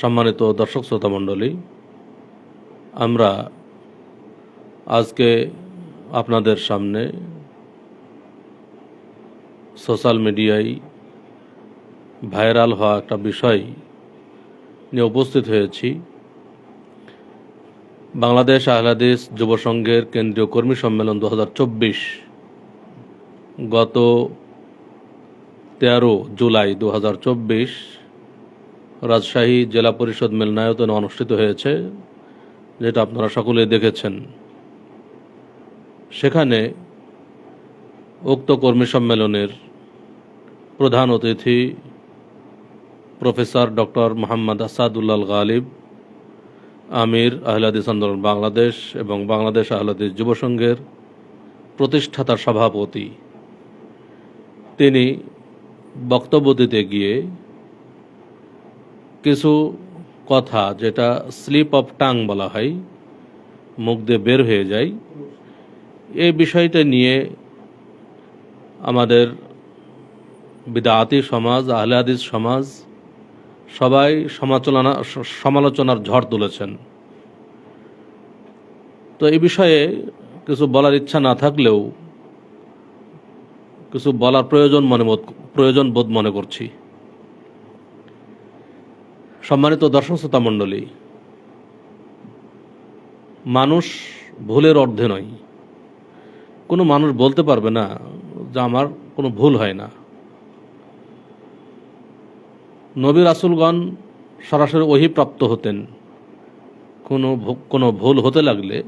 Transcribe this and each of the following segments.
সম্মানিত দর্শক শ্রোতা মণ্ডলী, আমরা আজকে আপনাদের সামনে সোশ্যাল মিডিয়ায় ভাইরাল হওয়া একটা বিষয় নিয়ে উপস্থিত হয়েছি। বাংলাদেশ আহলাদিস যুব সংঘের কেন্দ্রীয় কর্মী সম্মেলন দু হাজার চব্বিশ গত তেরো জুলাই দু হাজার চব্বিশ রাজশাহী জেলা পরিষদ মিলনায়তনে অনুষ্ঠিত হয়েছে, যেটা আপনারা সকলে দেখেছেন। সেখানে উক্ত কর্মী সম্মেলনের প্রধান অতিথি প্রফেসর ডক্টর মোহাম্মদ আসাদুল্লাল গালিব, আমির আহলাদিস আন্দোলন বাংলাদেশ এবং বাংলাদেশ আহলাদিস যুব সংঘের প্রতিষ্ঠাতা সভাপতি। তিনি বক্তব্য দিতে গিয়ে কিছু কথা যেটা স্লিপ অফ টাং বলা হয়, মুখ দিয়ে বের হয়ে যায়, এই বিষয়টা নিয়ে আমাদের বিদাতি সমাজ আহলে হাদিস সমাজ সবাই সমালোচনা, সমালোচনার ঝড় তুলেছেন। তো এই বিষয়ে কিছু বলার ইচ্ছা না থাকলেও কিছু বলার প্রয়োজন মনে প্রয়োজন বোধ মনে করছি। সম্মানিত দর্শক শ্রোতা মণ্ডলী, মানুষ ভুলের অর্ধে নয়। কোনো মানুষ বলতে পারবে না যে আমার কোনো ভুল হয় না। নবী রাসুলগণ সরাসরি ওহি প্রাপ্ত হতেন। কোনো কোনো ভুল হতে লাগলে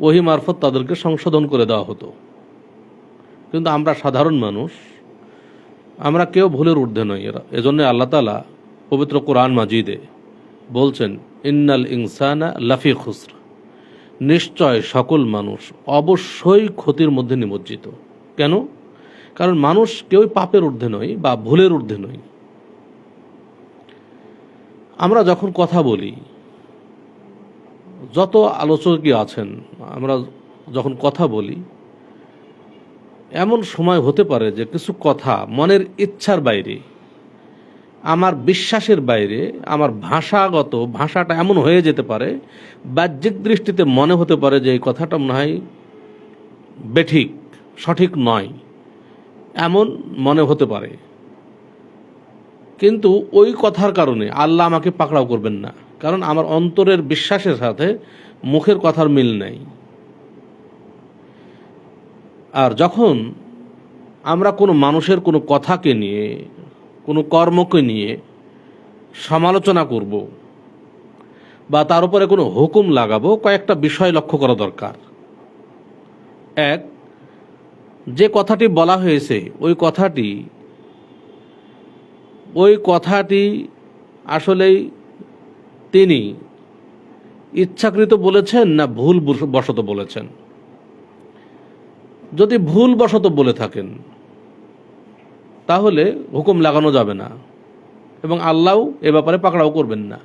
ওহি মারফত তাদেরকে সংশোধন করে দেওয়া হতো। কিন্তু আমরা সাধারণ মানুষ, আমরা কেউ ভুলের ঊর্ধ্বে নই। এরা, এজন্য আল্লাহ তালা পবিত্র কোরআন মাজিদে বলছেন, ইন্নাল ইনসানা লাফি খুসর। নিশ্চয় সকল মানুষ অবশ্যই ক্ষতির মধ্যে নিমজ্জিত। কেন? কারণ মানুষ কেউই পাপের ঊর্ধ্বে নয় বা ভুলের ঊর্ধ্বে নয়। আমরা যখন কথা বলি, যত আলোচকই আছেন, আমরা যখন কথা বলি, এমন সময় হতে পারে যে কিছু কথা মনের ইচ্ছার বাইরে আমার বিশ্বাসের বাইরে আমার ভাষাগত ভাষাটা এমন হয়ে যেতে পারে, বাহ্যিক দৃষ্টিতে মনে হতে পারে যে এই কথাটা মনে হয় বেঠিক, সঠিক নয়। এমন মনে হতে পারে। কিন্তু ওই কথার কারণে আল্লাহ আমাকে পাকড়াও করবেন না, কারণ আমার অন্তরের বিশ্বাসের সাথে মুখের কথার মিল নেই। আর যখন আমরা কোনো মানুষের কোনো কথাকে নিয়ে কোনো কর্মকে নিয়ে সমালোচনা করব বা তার উপরে কোনো হুকুম লাগাবো, কয়েকটা বিষয় লক্ষ্য করা দরকার। এক, যে কথাটি বলা হয়েছে, ওই কথাটি ওই কথাটি আসলেই তিনি ইচ্ছাকৃত বলেছেন না ভুল বশত বলেছেন? যদি ভুল বশত বলে থাকেন তাহলে হুকুম লাগানো যাবে না। এবং আল্লাহও এ ব্যাপারে পাকড়াও করবেন না।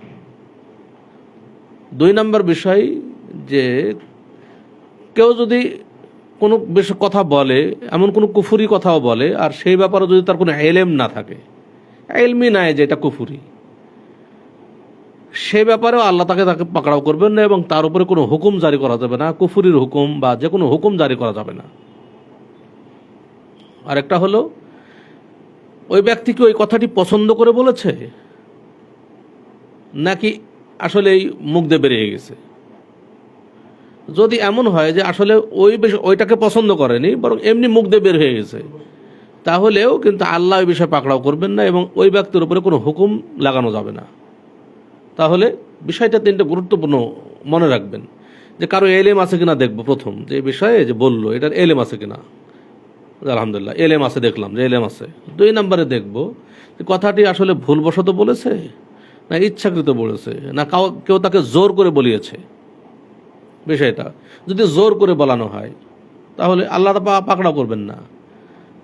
দুই নম্বর বিষয় যে কেউ যদি কোনো বেশ কথা বলে, এমন কোনো কুফুরি কথাও বলে, আর সেই ব্যাপারে যদি তার কোনো এলেম না থাকে, এলমি নাই যে এটা কুফুরি, সে ব্যাপারেও আল্লাহ তাকে তাকে পাকড়াও করবেন না এবং তার উপরে কোনো হুকুম জারি করা যাবে না, কুফুরির হুকুম বা যে কোনো হুকুম জারি করা যাবে না। আরেকটা হলো ওই ব্যক্তি কি ওই কথাটি পছন্দ করে বলেছে? নাকি আসলে এই মুখ দিয়ে বেরিয়ে গেছে? যদি এমন হয় যে আসলে ওই ওইটাকে পছন্দ করেনি, বরং এমনি মুখ দিয়ে বের হয়ে গেছে, তাহলেও কিন্তু আল্লাহ ওই বিষয়ে পাকড়াও করবেন না এবং ওই ব্যক্তির উপরে কোনো হুকুম লাগানো যাবে না। তাহলে বিষয়টা তিনটে গুরুত্বপূর্ণ মনে রাখবেন যে কারও এলেম আছে কিনা দেখব প্রথম, যে বিষয়ে যে বলল, এটার এলেম আছে কিনা। আলহামদুলিল্লাহ, এলেম আছে, দেখলাম যে এলেম আছে। দুই নম্বরে দেখব কথাটি আসলে ভুলবশত বলেছে না ইচ্ছাকৃত বলেছে, না কাউ, কেউ তাকে জোর করে বলিয়েছে। বিষয়টা যদি জোর করে বলানো হয়, তাহলে আল্লাহ পা- পাকড়াও করবেন না।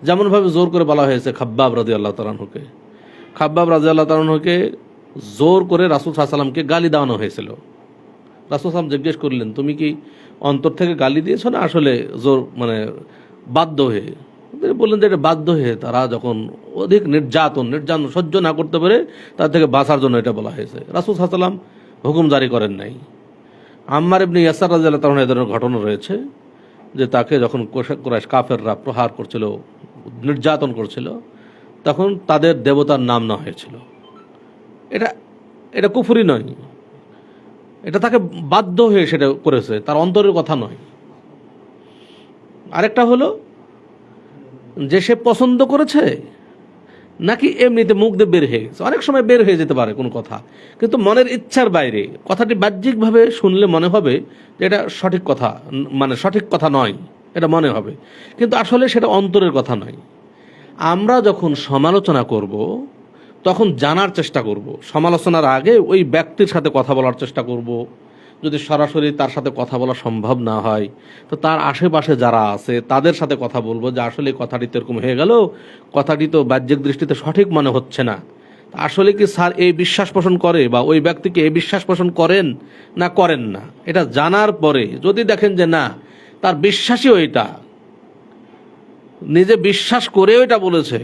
যেমনভাবে জোর করে বলা হয়েছে খাব্বাব রাজি আল্লাহ তালানহুকে খাব্বাব রাজি আল্লাহ তালানহুকে জোর করে রাসুল সাল্লামকে গালি দেওয়ানো হয়েছিল। রাসুল সাল্লাম জিজ্ঞেস করলেন, তুমি কি অন্তর থেকে গালি দিয়েছ না আসলে জোর মানে বাধ্য হয়ে। বললেন যে এটা বাধ্য হয়ে তারা যখন অধিক নির্যাতন নির্যাতন সহ্য না করতে পারে তার থেকে বাঁচার জন্য এটা বলা হয়েছে। রাসুল সাল্লাম হুকুম জারি করেন নাই। আম্মার ইবনে ইয়াসার রাজিয়াল্লাহ তাআলা এ ধরনের ঘটনা রয়েছে যে তাকে যখন কুরাইশ কাফেররা প্রহার করছিল, নির্যাতন করছিল, তখন তাদের দেবতার নাম না হয়েছিল। এটা এটা কুফুরি নয়। এটা তাকে বাধ্য হয়ে সেটা করেছে, তার অন্তরের কথা নয়। আরেকটা হলো, যে সে পছন্দ করেছে, নাকি এমনিতে মুখ দিয়ে বের হয়ে গেছে? অনেক সময় বের হয়ে যেতে পারে কোনো কথা, কিন্তু মনের ইচ্ছার বাইরে। কথাটি বাহ্যিকভাবে শুনলে মনে হবে যে এটা সঠিক কথা মানে সঠিক কথা নয়, এটা মনে হবে। কিন্তু আসলে সেটা অন্তরের কথা নয়। আমরা যখন সমালোচনা করব, তখন জানার চেষ্টা করব। সমালোচনার আগে ওই ব্যক্তির সাথে কথা বলার চেষ্টা করব। যদি সরাসরি তার সাথে কথা বলা সম্ভব না হয়, তো তার আশেপাশে যারা আছে, তাদের সাথে কথা বলব যে আসলে কথাটি তো এরকম হয়ে গেল, কথাটি তো বাহ্যিক দৃষ্টিতে সঠিক মনে হচ্ছে না। আসলে কি স্যার এই বিশ্বাস পোষণ করে বা ওই ব্যক্তিকে এই বিশ্বাস পোষণ করেন না করেন না? এটা জানার পরে যদি দেখেন যে না, তার বিশ্বাসই ওইটা নিজে বিশ্বাস করেও এটা বলেছে,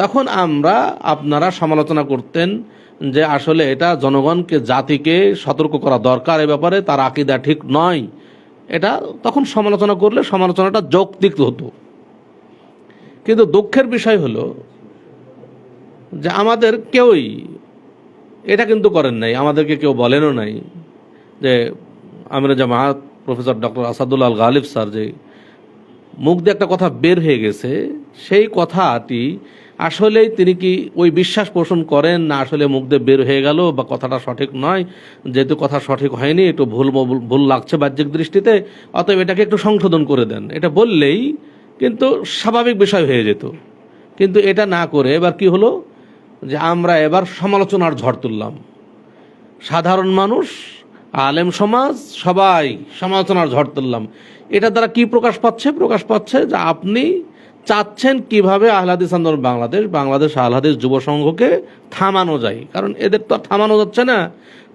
তখন আমরা আপনারা সমালোচনা করতেন যে আসলে এটা জনগণকে, জাতিকে সতর্ক করা দরকার এ ব্যাপারে, তার আকিদা ঠিক নয়। এটা তখন সমালোচনা করলে সমালোচনাটা যৌক্তিক হতো। কিন্তু দুঃখের বিষয় হলো যে আমাদের কেউই এটা কিন্তু করেন নাই। আমাদেরকে কেউ বলেনও নাই যে আমির জামাত professor doctor Asadullah Al Ghalib sir যে মুখ দিয়ে একটা কথা বের হয়ে গেছে, সেই কথাটি আসলেই তিনি কি ওই বিশ্বাস পোষণ করেন না আসলে মুখ দিয়ে বের হয়ে গেল বা কথাটা সঠিক নয়? যেহেতু কথা সঠিক হয়নি, একটু ভুল ভুল- লাগছে বাহ্যিক দৃষ্টিতে, অতএব এটাকে একটু সংশোধন করে দেন। এটা বললেই কিন্তু স্বাভাবিক বিষয় হয়ে যেত। কিন্তু এটা না করে এবার কি হলো? যে আমরা এবার সমালোচনার ঝড় তুললাম। সাধারণ মানুষ, আলেম সমাজ, সবাই সমালোচনার ঝড় তুললাম। এটা দ্বারা কি প্রকাশ পাচ্ছে? প্রকাশ পাচ্ছে যে আপনি চাচ্ছেন কীভাবে আহলাদিস আন্দোলন বাংলাদেশ বাংলাদেশ আহলাদিস যুব সংঘকে থামানো যায়? কারণ এদের তো থামানো যাচ্ছে না।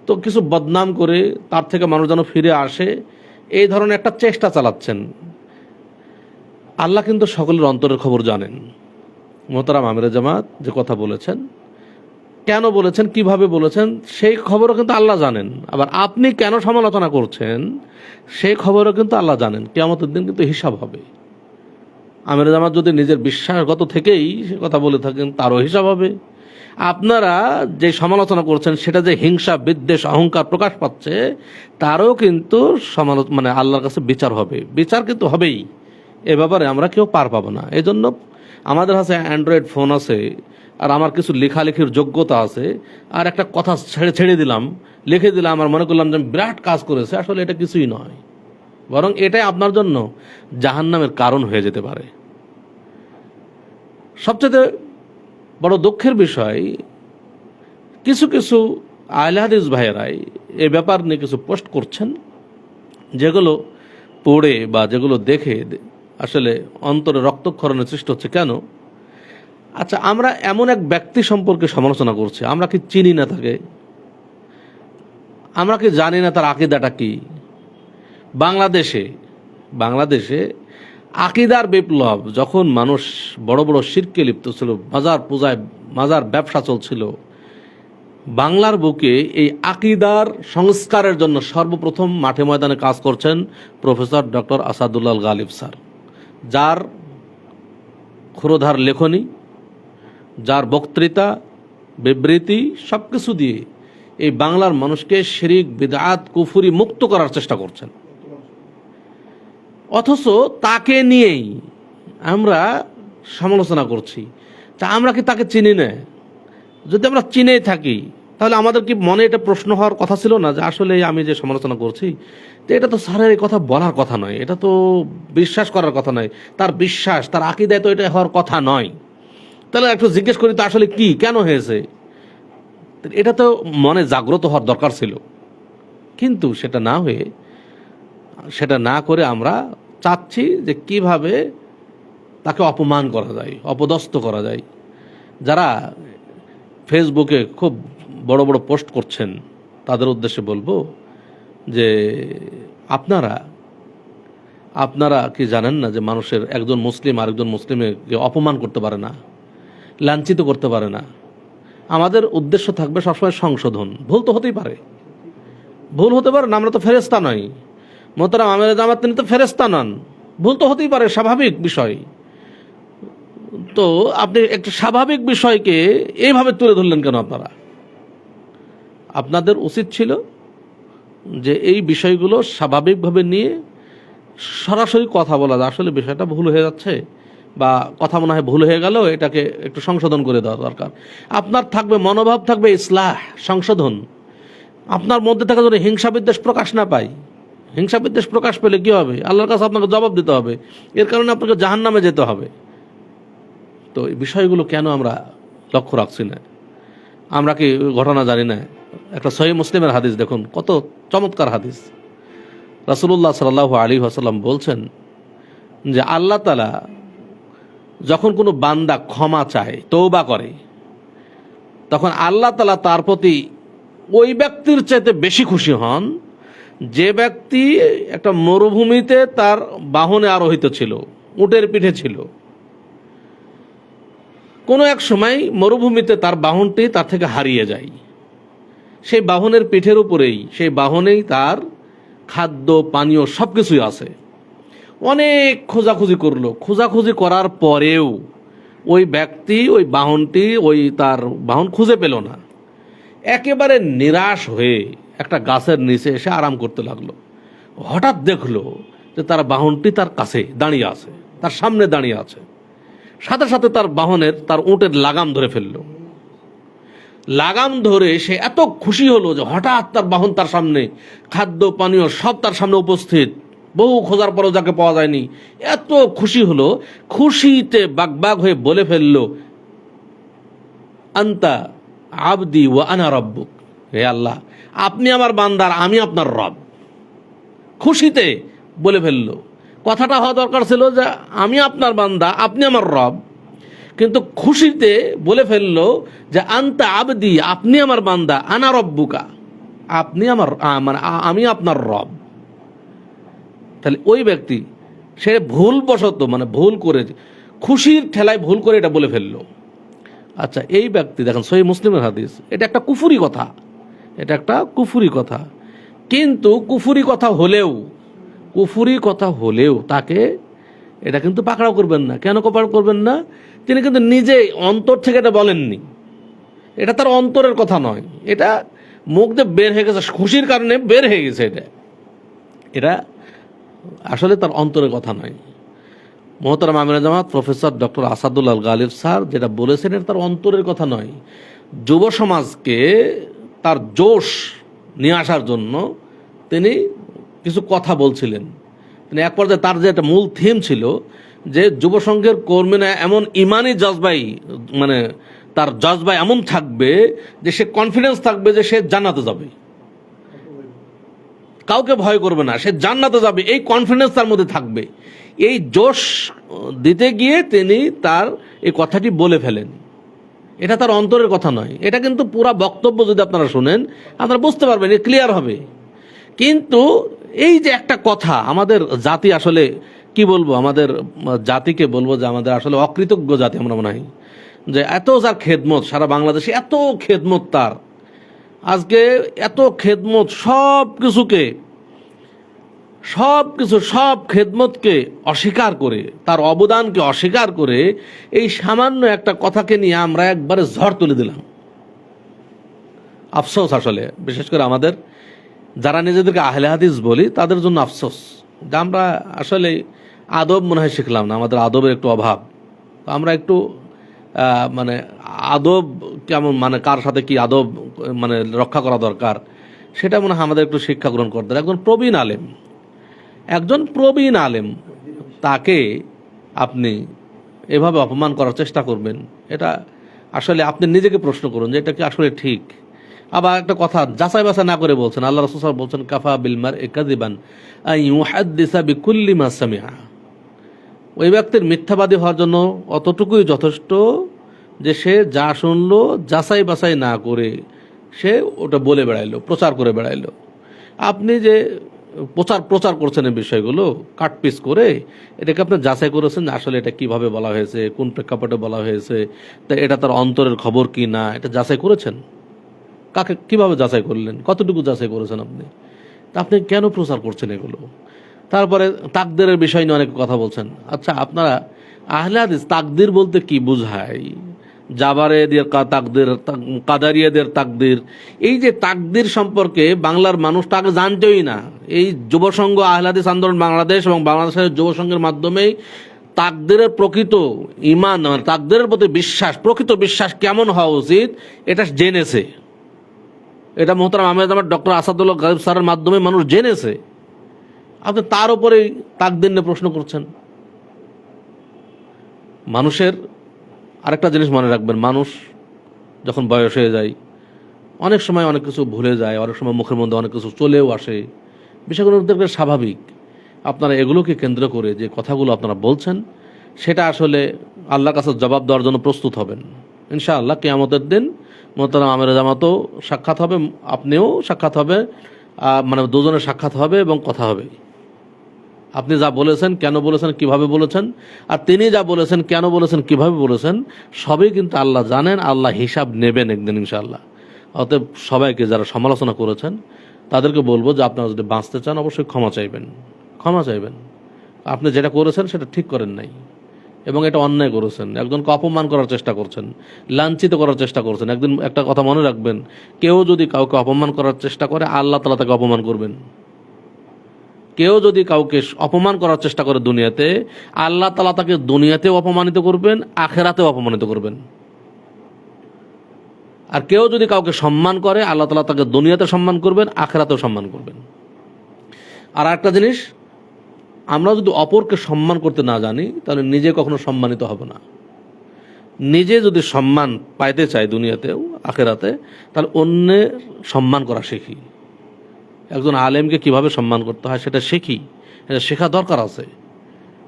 তো কিছু বদনাম করে তার থেকে মানুষ যেন ফিরে আসে, এই ধরনের একটা চেষ্টা চালাচ্ছেন। আল্লাহ কিন্তু সকলের অন্তরের খবর জানেন। মোহতারাম আমির জামাত যে কথা বলেছেন, কেন বলেছেন, কীভাবে বলেছেন, সেই খবরও কিন্তু আল্লাহ জানেন। আবার আপনি কেন সমালোচনা করছেন, সেই খবরও কিন্তু আল্লাহ জানেন। কেমতের দিন কিন্তু হিসাব হবে। আমির জামাত যদি নিজের বিশ্বাসগত থেকেই সে কথা বলে থাকেন, তারও হিসাব হবে। আপনারা যে সমালোচনা করছেন, সেটা যে হিংসা, বিদ্বেষ, অহংকার প্রকাশ পাচ্ছে, তারও কিন্তু সমালোচনা মানে আল্লাহর কাছে বিচার হবে। বিচার কিন্তু হবেই। এ ব্যাপারে আমরা কেউ পার পাবো না। এই জন্য আমাদের কাছে অ্যান্ড্রয়েড ফোন আছে, আর আমার কিছু লেখালেখির যোগ্যতা আছে, আর একটা কথা ছেড়ে ছেড়ে দিলাম। লিখে দিলাম আর মনে করলাম যে বিরাট কাজ করেছে, আসলে এটা কিছুই নয়। বরং এটাই আপনার জন্য জাহান্নামের কারণ হয়ে যেতে পারে। সবচেয়ে বড় দুঃখের বিষয়, কিছু কিছু আহলাদিস ভাইয়েরাই এ ব্যাপার নিয়ে কিছু পোস্ট করছেন, যেগুলো পড়ে বা যেগুলো দেখে আসলে অন্তরে রক্তক্ষরণের সৃষ্টি হচ্ছে। কেন? আচ্ছা আমরা এমন এক ব্যক্তি সম্পর্কে সমালোচনা করছি, আমরা কি চিনি না তাকে? আমরা কি জানি না তার আকিদাটা কি? বাংলাদেশে বাংলাদেশে আকিদার বিপ্লব যখন মানুষ বড় বড় শিরকে লিপ্ত ছিল, মাজার পূজায়, মাজার ব্যবসা চলছিল, বাংলার বুকে এই আকিদার সংস্কারের জন্য সর্বপ্রথম মাঠে ময়দানে কাজ করছেন professor doctor Asadullah Ghalib sir, যার ক্ষুরোধার লেখনী, যার বক্তৃতা, বিবৃতি সব কিছু দিয়ে এই বাংলার মানুষকে শিরিক বিদাত কুফুরি মুক্ত করার চেষ্টা করছেন। অথচ তাকে নিয়েই আমরা সমালোচনা করছি। তা আমরা কি তাকে চিনি না? যদি আমরা চিনেই থাকি, তাহলে আমাদের কি মনে এটা প্রশ্ন হওয়ার কথা ছিল না যে আসলে আমি যে সমালোচনা করছি? তো এটা তো স্যারের এই কথা বলার কথা নয়, এটা তো বিশ্বাস করার কথা নয়। তার বিশ্বাস, তার আকিদায় তো এটা হওয়ার কথা নয়। তাহলে একটু জিজ্ঞেস করি, তো আসলে কি, কেন হয়েছে? এটা তো মনে জাগ্রত হওয়ার দরকার ছিল। কিন্তু সেটা না হয়ে, সেটা না করে আমরা চাচ্ছি যে কীভাবে তাকে অপমান করা যায়, অপদস্থ করা যায়। যারা ফেসবুকে খুব বড় বড় পোস্ট করছেন, তাদের উদ্দেশ্যে বলব যে আপনারা আপনারা কি জানেন না যে মানুষের একজন মুসলিম আরেকজন মুসলিমকে অপমান করতে পারে না, লাঞ্ছিত করতে পারে না? আমাদের উদ্দেশ্য থাকবে সবসময় সংশোধন। ভুল তো হতেই পারে। ভুল হতে পারে না, আমরা তো ফেরেস্তা নই। মোহতারাম আমের জামাত তিনি তো ফেরেস্তা নন। ভুল তো হতেই পারে, স্বাভাবিক বিষয়। তো আপনি একটা স্বাভাবিক বিষয়কে এইভাবে তুলে ধরলেন কেন আপনারা? আপনাদের উচিত ছিল যে এই বিষয়গুলো স্বাভাবিকভাবে নিয়ে সরাসরি কথা বলা। যায় আসলে বিষয়টা ভুল হয়ে যাচ্ছে বা কথা মনে হয় ভুল হয়ে গেল, এটাকে একটু সংশোধন করে দেওয়া দরকার। আপনার থাকবে মনোভাব, থাকবে ইসলাহ, সংশোধন। আপনার মধ্যে থেকে যদি হিংসা বিদ্বেষ প্রকাশ না পাই হিংসা বিদ্বেষ প্রকাশ পেলে কি হবে? আল্লাহর কাছে আপনাকে জবাব দিতে হবে। এর কারণে আপনাকে জাহান নামে যেতে হবে। তো এই বিষয়গুলো কেন আমরা লক্ষ্য রাখছি না? আমরা কি ঘটনা জানি না? একটা সহি মুসলিমের হাদিস দেখুন, কত চমৎকার হাদিস। রাসুল্লাহ সাল্লাহ আলী আসাল্লাম বলছেন যে, আল্লাহ তালা যখন কোনো বান্দা ক্ষমা চায় তৌবা করে, তখন আল্লাহ তালা তার প্রতি ওই ব্যক্তির চাইতে বেশি খুশি হন যে ব্যক্তি একটা মরুভূমিতে তার বাহনে আরোহিত ছিল, উটের পিঠে ছিল, কোনো এক সময় মরুভূমিতে তার বাহনটি তার থেকে হারিয়ে যায়। সেই বাহনের পিঠের উপরেই, সেই বাহনেই তার খাদ্য, পানীয় সব কিছুই আছে। অনেক খোঁজাখুঁজি করল। খোঁজাখুঁজি করার পরেও ওই ব্যক্তি, ওই বাহনটি, ওই তার বাহন খুঁজে পেল না। একেবারে নিরাশ হয়ে একটা গাছের নিচে এসে আরাম করতে লাগল। হঠাৎ দেখল যে তার বাহনটি তার কাছে দাঁড়িয়ে আছে, তার সামনে দাঁড়িয়ে আছে। সাথে সাথে তার বাহনের তার উঁটের লাগাম ধরে ফেলল। লাগাম ধরে সে এত খুশি হলো যে হঠাৎ তার বাহন তার সামনে, খাদ্য, পানীয় সব তার সামনে উপস্থিত। বহু খোঁজার পরও যাকে পাওয়া যায়নি। এত খুশি হলো, খুশিতে বাগবাগ হয়ে বলে ফেলল, আন্তা আবদি ও আনা রব্বুক। হে আল্লাহ, আপনি আমার বান্দার, আমি আপনার রব। খুশিতে বলে ফেলল। কথাটা হওয়া দরকার ছিল যে, আমি আপনার বান্দা, আপনি আমার রব। কিন্তু খুশিতে বলে ফেলল যে, আন্তা আবদি, আপনি আমার বান্দা, আনা রব্বুকা। আপনি আমার মানে আমি আপনার রব। তাহলে ওই ব্যক্তি, সে ভুলবশত মানে ভুল করে খুশির ঠেলায় ভুল করে এটা বলে ফেলল। আচ্ছা এই ব্যক্তি, দেখেন সহি মুসলিমের হাদিস, এটা একটা কুফুরি কথা, এটা একটা কুফুরি কথা। কিন্তু কুফুরি কথা হলেও, কুফুরি কথা হলেও তাকে এটা কিন্তু পাকড়াও করবেন না। কেন কপাড় করবেন না? তিনি কিন্তু নিজে অন্তর থেকে এটা বলেননি। এটা তার অন্তরের কথা নয়। এটা মুখ দিয়ে বের হয়ে গেছে, খুশির কারণে বের হয়ে গেছে এটা। এটা আসলে তার অন্তরের কথা নয়। মোহতারাম আমিনা জামাত, professor doctor Asadullah Ghalib sir, যেটা বলেছেন এটা তার অন্তরের কথা নয়। যুব সমাজকে তার জোশ নিয়ে আসার জন্য তিনি কিছু কথা বলছিলেন। তিনি এক পর্যায়ে তার যে একটা মূল থিম ছিল যে যুব সংঘের কর্মীরা এমন ইমানি জজবাই মানে তার জজবাই এমন থাকবে যে সে কনফিডেন্স থাকবে যে সে জানাতে যাবে। কাউকে ভয় করবে না, সে জান্নাতে যাবে, এই কনফিডেন্স তার মধ্যে থাকবে। এই জোশ দিতে গিয়ে তিনি তার এই কথাটি বলে ফেলেন। এটা তার অন্তরের কথা নয়। এটা কিন্তু পুরা বক্তব্য যদি আপনারা শুনেন, আপনারা বুঝতে পারবেন ক্লিয়ার হবে। কিন্তু এই যে একটা কথা, আমাদের জাতি আসলে, কি বলব, আমাদের জাতিকে বলব যে আমাদের আসলে অকৃতজ্ঞ জাতি আমরা মনে হয়। যে এত যার খেদমত, সারা বাংলাদেশে এত খেদমত তার। আজকে এত খেদমত সব কিছুকে, সব কিছু, সব খেদমতকে অস্বীকার করে, তার অবদানকে অস্বীকার করে এই সামান্য একটা কথাকে নিয়ে আমরা একবারে ঝড় তুলে দিলাম। আফসোস আসলে, বিশেষ করে আমাদের, যারা নিজেদেরকে আহলে হাদিস বলি, তাদের জন্য আফসোস। যে আমরা আসলে আদব মনে হয় শিখলাম না, আমাদের আদবের একটু অভাব। আমরা একটু মানে আদব কেমন মানে কার সাথে কি আদব মানে রক্ষা করা দরকার, সেটা মনে হয় আমাদের একটু শিক্ষা গ্রহণ করতে। একজন প্রবীণ আলেম, একজন প্রবীণ আলেম, তাকে আপনি এভাবে অপমান করার চেষ্টা করবেন, এটা আসলে আপনি নিজেকে প্রশ্ন করুন যে এটা কি আসলে ঠিক আবার একটা কথা, যাচাই বাছাই না করে বলছেন, আল্লাহ রসুল বলছেন, কাফা বিলমার একাদিবান ওই ব্যক্তির মিথ্যাবাদী হওয়ার জন্য অতটুকুই যথেষ্ট যে সে যা শুনলো, যাচাই বাছাই না করে সে ওটা বলে বেড়াইলো, প্রচার করে বেড়াইলো। আপনি যে প্রচার প্রচার করছেন এই বিষয়গুলো কাটপিস করে, এটাকে আপনি যাচাই করেছেন আসলে এটা কীভাবে বলা হয়েছে, কোন প্রেক্ষাপটে বলা হয়েছে, তা এটা তার অন্তরের খবর কি না, এটা যাচাই করেছেন? কাকে, কীভাবে যাচাই করলেন? কতটুকু যাচাই করেছেন আপনি? তা আপনি কেন প্রচার করছেন এগুলো? তারপরে তাকদের বিষয় নিয়ে অনেক কথা বলছেন। আচ্ছা আপনারা আহলে হাদিস তাকদির বলতে কি বুঝায়? জাবারেদের তাকদির কাদারিয়াদের তাকদির। এই যে তাকদির সম্পর্কে বাংলার মানুষ তাকে জানতেই না। এই যুবসংঘ আহলাদিস আন্দোলন বাংলাদেশ এবং বাংলাদেশের যুবসংঘের মাধ্যমেই তাকদিরের প্রকৃত ইমান মানে তাকদিরের প্রতি বিশ্বাস, প্রকৃত বিশ্বাস কেমন হওয়া উচিত, এটা জেনেছে। এটা মোহতারাম আহমেদ আমার ডক্টর আসাদুল্লাহ গালিব স্যারের মাধ্যমে মানুষ জেনেছে। আপনি তার উপরে তাকদিন নিয়ে প্রশ্ন করছেন। মানুষের আরেকটা জিনিস মনে রাখবেন, মানুষ যখন বয়স হয়ে যায়, অনেক সময় অনেক কিছু ভুলে যায়, অনেক সময় মুখের মধ্যে অনেক কিছু চলেও আসে। বিষয়গুলো দেখবেন স্বাভাবিক। আপনারা এগুলোকে কেন্দ্র করে যে কথাগুলো আপনারা বলছেন, সেটা আসলে আল্লাহর কাছে জবাব দেওয়ার জন্য প্রস্তুত হবেন। ইনশাআল্লাহ কেয়ামতের দিন মোহতারাম আমের জামাতও সাক্ষাৎ হবে, আপনিও সাক্ষাৎ হবে মানে দুজনের সাক্ষাৎ হবে এবং কথা হবে। আপনি যা বলেছেন, কেন বলেছেন, কীভাবে বলেছেন, আর তিনি যা বলেছেন, কেন বলেছেন, কীভাবে বলেছেন, সবই কিন্তু আল্লাহ জানেন, আল্লাহ হিসাব নেবেন একদিন ইনশাআল্লাহ। অতএব সবাইকে যারা সমালোচনা করেছেন, তাদেরকে বলব যে আপনারা যদি বাঁচতে চান, অবশ্যই ক্ষমা চাইবেন। ক্ষমা চাইবেন। আপনি যেটা করেছেন, সেটা ঠিক করেন নাই। এবং এটা অন্যায় করেছেন। একজনকে অপমান করার চেষ্টা করছেন, লাঞ্ছিত করার চেষ্টা করছেন। একদিন একটা কথা মনে রাখবেন, কেউ যদি কাউকে অপমান করার চেষ্টা করে, আল্লাহ তালা তাকে অপমান করবেন। কেউ যদি কাউকে অপমান করার চেষ্টা করে দুনিয়াতে, আল্লাহ তালা তাকে দুনিয়াতেও অপমানিত করবেন, আখেরাতেও অপমানিত করবেন। আর কেউ যদি কাউকে সম্মান করে, আল্লাহ তালা তাকে দুনিয়াতে সম্মান করবেন, আখেরাতেও সম্মান করবেন। আর একটা জিনিস, আমরা যদি অপরকে সম্মান করতে না জানি, তাহলে নিজে কখনো সম্মানিত হব না। নিজে যদি সম্মান পাইতে চাই দুনিয়াতেও, আখেরাতে, তাহলে অন্যের সম্মান করা শিখি। একজন আলেমকে কীভাবে সম্মান করতে হয় সেটা শিখি, এটা শেখা দরকার আছে।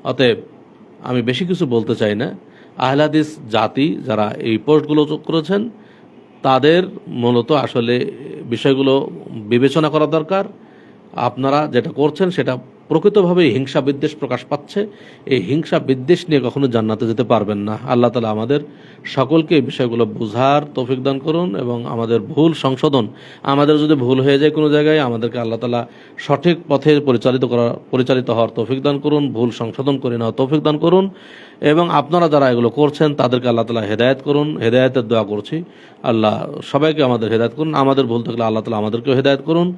অতএব আমি বেশি কিছু বলতে চাই না। আহলাদিস জাতি যারা এই পোস্টগুলো করেছেন, তাদের মূলত আসলে বিষয়গুলো বিবেচনা করা দরকার। আপনারা যেটা করছেন সেটা প্রকৃতভাবে হিংসা বিদ্বেষ প্রকাশ পাচ্ছে। এই হিংসা বিদ্বেষ নিয়ে কখনো জান্নাতে যেতে পারবেন না। আল্লাহ তালা আমাদের সকলকে এই বিষয়গুলো বোঝার তৌফিক দান করুন এবং আমাদের ভুল সংশোধন, আমাদের যদি ভুল হয়ে যায় কোনো জায়গায়, আমাদেরকে আল্লাহ তালা সঠিক পথে পরিচালিত করা, পরিচালিত হওয়ার তৌফিক দান করুন, ভুল সংশোধন করে নেওয়ার তৌফিক দান করুন। এবং আপনারা যারা এগুলো করছেন, তাদেরকে আল্লাহ তালা হেদায়ত করুন। হেদায়তের দোয়া করছি। আল্লাহ সবাইকে আমাদের হেদায়ত করুন। আমাদের ভুল থাকলে আল্লাহ তালা আমাদেরকেও হেদায়ত করুন।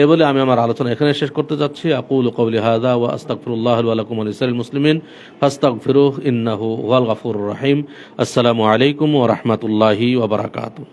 এ বলে আমি আমার আলোচনা এখানে শেষ করতে যাচ্ছি। আকুল কবলি হাদা ওয়া আস্তাগফিরুল্লাহ আলাইকুম আলিসাল মুসলিমিন। ফাস্তাগফিরুহ ইন্নাহু ওয়াল গাফুর রাহিম। আসসালামু আলাইকুম ও রহমতুল্লাহি ওয়া বারাকাতুহু।